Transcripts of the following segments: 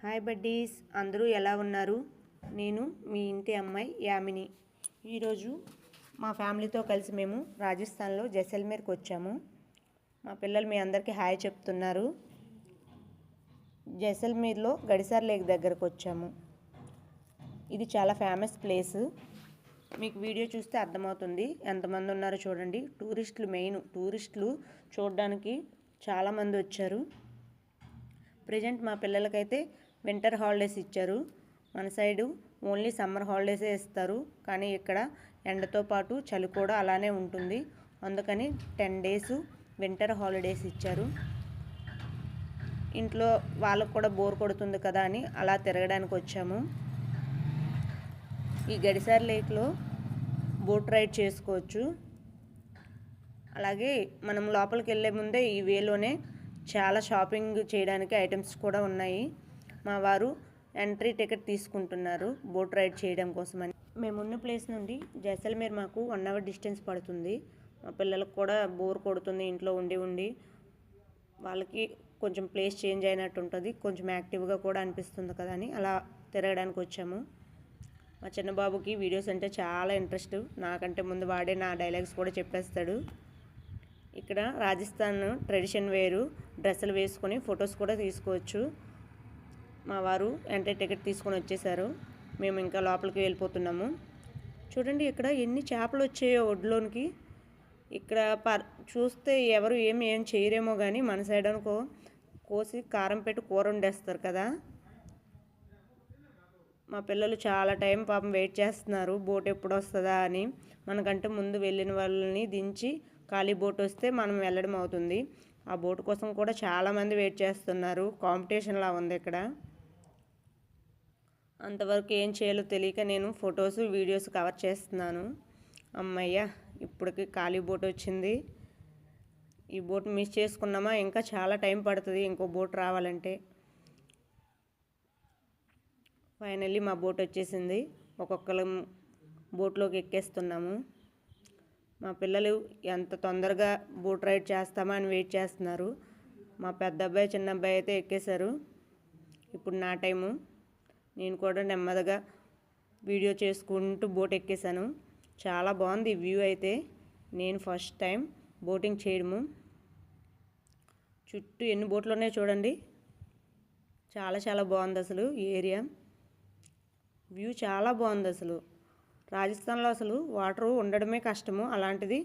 Hi buddies అందరూ ఎలా ఉన్నారు? నేను మీ ఇంటి అమ్మాయి యామిని. ఈరోజు మా ఫ్యామిలీతో కలిసి మేము రాజస్థాన్లో జైసల్మేర్కి వచ్చాము. మా పిల్లలు మీ అందరికీ హాయ్ చెప్తున్నారు. జైసల్మేర్లో గడిసార్ లేక్ దగ్గరకు వచ్చాము. ఇది చాలా ఫేమస్ ప్లేస్. మీకు వీడియో చూస్తే అర్థమవుతుంది. ఎంతమంది ఉన్నారో చూడండి. టూరిస్టులు మెయిన్. టూరిస్టులు చూడడానికి చాలామంది వచ్చారు. ప్రజెంట్ మా పిల్లలకైతే వింటర్ హాలిడేస్ ఇచ్చారు. మన సైడు ఓన్లీ సమ్మర్ హాలిడేసే ఇస్తారు. కానీ ఇక్కడ ఎండతో పాటు చలి కూడా అలానే ఉంటుంది. అందుకని టెన్ డేస్ వింటర్ హాలిడేస్ ఇచ్చారు. ఇంట్లో వాళ్ళకు కూడా బోర్ కొడుతుంది కదా అని అలా తిరగడానికి వచ్చాము. ఈ గడిసార్ లేక్లో బోట్ రైడ్ చేసుకోవచ్చు. అలాగే మనం లోపలికి వెళ్ళే ముందే ఈ వేలోనే చాలా షాపింగ్ చేయడానికి ఐటమ్స్ కూడా ఉన్నాయి. మా వారు ఎంట్రీ టికెట్ తీసుకుంటున్నారు బోట్ రైడ్ చేయడం కోసం అని మేమున్న ప్లేస్ నుండి జైసల్మేర్ మాకు వన్ అవర్ డిస్టెన్స్ పడుతుంది. మా పిల్లలకు కూడా బోర్ కొడుతుంది ఇంట్లో ఉండి ఉండి. వాళ్ళకి కొంచెం ప్లేస్ చేంజ్ అయినట్టు ఉంటుంది కొంచెం యాక్టివ్గా కూడా అనిపిస్తుంది కదా అని అలా తిరగడానికి వచ్చాము. మా చిన్న బాబుకి వీడియోస్ అంటే చాలా ఇంట్రెస్ట్. నాకంటే ముందు వాడే నా డైలాగ్స్ కూడా చెప్పేస్తాడు. ఇక్కడ రాజస్థాన్ ట్రెడిషన్ వేరు డ్రెస్సులు వేసుకొని ఫొటోస్ కూడా తీసుకోవచ్చు. మా వారు ఎంట్రీ టికెట్ తీసుకొని వచ్చేసారు. మేము ఇంకా లోపలికి వెళ్ళిపోతున్నాము. చూడండి ఇక్కడ ఎన్ని చేపలు వచ్చాయో ఒడ్లోనికి. ఇక్కడ పర్ చూస్తే ఎవరు ఏమి ఏం చేయరేమో కానీ మన సైడ్ అనుకో కోసి కారం పెట్టి కూర వండేస్తారు కదా. మా పిల్లలు చాలా టైం పాపం వెయిట్ చేస్తున్నారు. బోట్ ఎప్పుడు వస్తుందా అని. మనకంటే ముందు వెళ్ళిన వాళ్ళని దించి ఖాళీ బోట్ వస్తే మనం వెళ్ళడం అవుతుంది. ఆ బోట్ కోసం కూడా చాలామంది వెయిట్ చేస్తున్నారు. కాంపిటీషన్లా ఉంది ఇక్కడ. అంతవరకు ఏం చేయాలో తెలియక నేను ఫొటోస్ వీడియోస్ కవర్ చేస్తున్నాను. అమ్మయ్య ఇప్పటికి ఖాళీ బోట్ వచ్చింది. ఈ బోట్ మిస్ చేసుకున్నామా? ఇంకా చాలా టైం పడుతుంది ఇంకో బోట్ రావాలంటే. ఫైనల్లీ మా బోట్ వచ్చేసింది. ఒక్కొక్కరు బోట్లోకి ఎక్కేస్తున్నాము. మా పిల్లలు ఎంత తొందరగా బోట్ రైడ్ చేస్తామా అని వెయిట్ చేస్తున్నారు. మా పెద్ద అబ్బాయి చిన్న అబ్బాయి అయితే ఎక్కేశారు. ఇప్పుడు నా టైము. నేను కూడా నెమ్మదిగా వీడియో చేసుకుంటూ బోట్ ఎక్కేసాను చాలా బాగుంది వ్యూ అయితే. నేను ఫస్ట్ టైం బోటింగ్ చేయడము. చుట్టూ ఎన్ని బోట్లు ఉన్నాయో చూడండి. చాలా చాలా బాగుంది అసలు ఈ ఏరియా. వ్యూ చాలా బాగుంది అసలు. రాజస్థాన్లో అసలు వాటర్ ఉండడమే కష్టము. అలాంటిది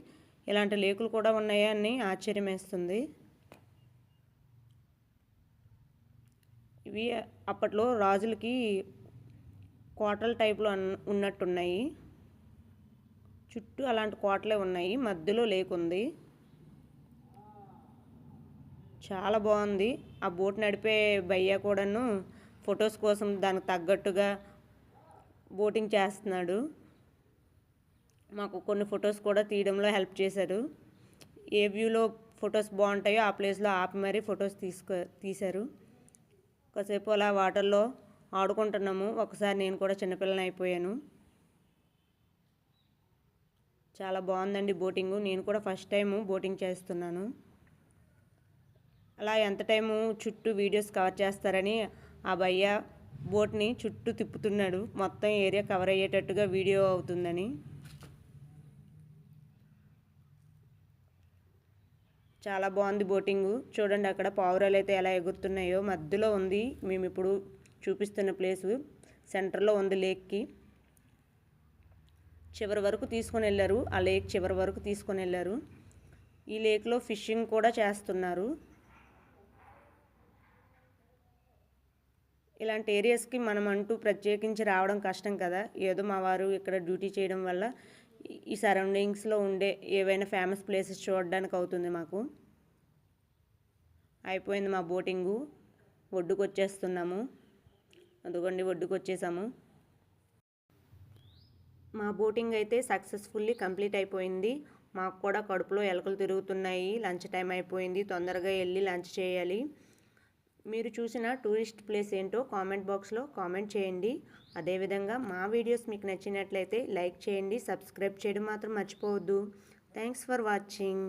ఇలాంటి లేకులు కూడా ఉన్నాయా అని ఆశ్చర్యం వేస్తుంది ఇవి అప్పట్లో రాజులకి కోటల టైప్లో ఉన్నట్టున్నాయి. చుట్టూ అలాంటి కోటలే ఉన్నాయి. మధ్యలో లేకుంది చాలా బాగుంది. ఆ బోట్ నడిపే భయ్య కూడాను ఫొటోస్ కోసం దానికి తగ్గట్టుగా బోటింగ్ చేస్తున్నాడు. మాకు కొన్ని ఫొటోస్ కూడా తీయడంలో హెల్ప్ చేశారు. ఏ వ్యూలో ఫొటోస్ బాగుంటాయో ఆ ప్లేస్లో ఆపి మరీ ఫొటోస్ తీసుకో తీశారు. ఒకసేపు అలా వాటర్లో ఆడుకుంటున్నాము. ఒకసారి నేను కూడా చిన్నపిల్లని అయిపోయాను. చాలా బాగుందండి బోటింగు. నేను కూడా ఫస్ట్ టైము బోటింగ్ చేస్తున్నాను. అలా ఎంత టైము చుట్టూ వీడియోస్ కవర్ చేస్తారని ఆ భయ్య బోట్ని చుట్టూ తిప్పుతున్నాడు. మొత్తం ఏరియా కవర్ అయ్యేటట్టుగా వీడియో అవుతుందని. చాలా బాగుంది బోటింగ్. చూడండి అక్కడ పావురాలు అయితే ఎలా ఎగురుతున్నాయో. మధ్యలో ఉంది. మేము ఇప్పుడు చూపిస్తున్న ప్లేసు. సెంటర్లో ఉంది లేక్కి. చివరి వరకు తీసుకొని వెళ్ళారు. ఆ లేక్ చివరి వరకు తీసుకొని వెళ్ళారు. ఈ లేక్లో ఫిషింగ్ కూడా చేస్తున్నారు. ఇలాంటి ఏరియాస్కి మనం అంటూ ప్రత్యేకించి రావడం కష్టం కదా. ఏదో మా వారు ఇక్కడ డ్యూటీ చేయడం వల్ల ఈ సరౌండింగ్స్లో ఉండే ఏవైనా ఫేమస్ ప్లేసెస్ చూడడానికి అవుతుంది మాకు. అయిపోయింది మా బోటింగు. ఒడ్డుకు వచ్చేస్తున్నాము అదిగోండి ఒడ్డుకు వచ్చేసాము మా బోటింగ్ అయితే సక్సెస్ఫుల్లీ కంప్లీట్ అయిపోయింది. మాకు కూడా కడుపులో ఎలకలు తిరుగుతున్నాయి. లంచ్ టైం అయిపోయింది. తొందరగా వెళ్ళి లంచ్ చేయాలి. మీరు చూసిన టూరిస్ట్ ప్లేస్ ఏంటో కామెంట్ బాక్స్లో కామెంట్ చేయండి. అదేవిధంగా మా వీడియోస్ మీకు నచ్చినట్లయితే లైక్ చేయండి సబ్స్క్రైబ్ చేయడం మాత్రం మర్చిపోవద్దు. Thanks for watching.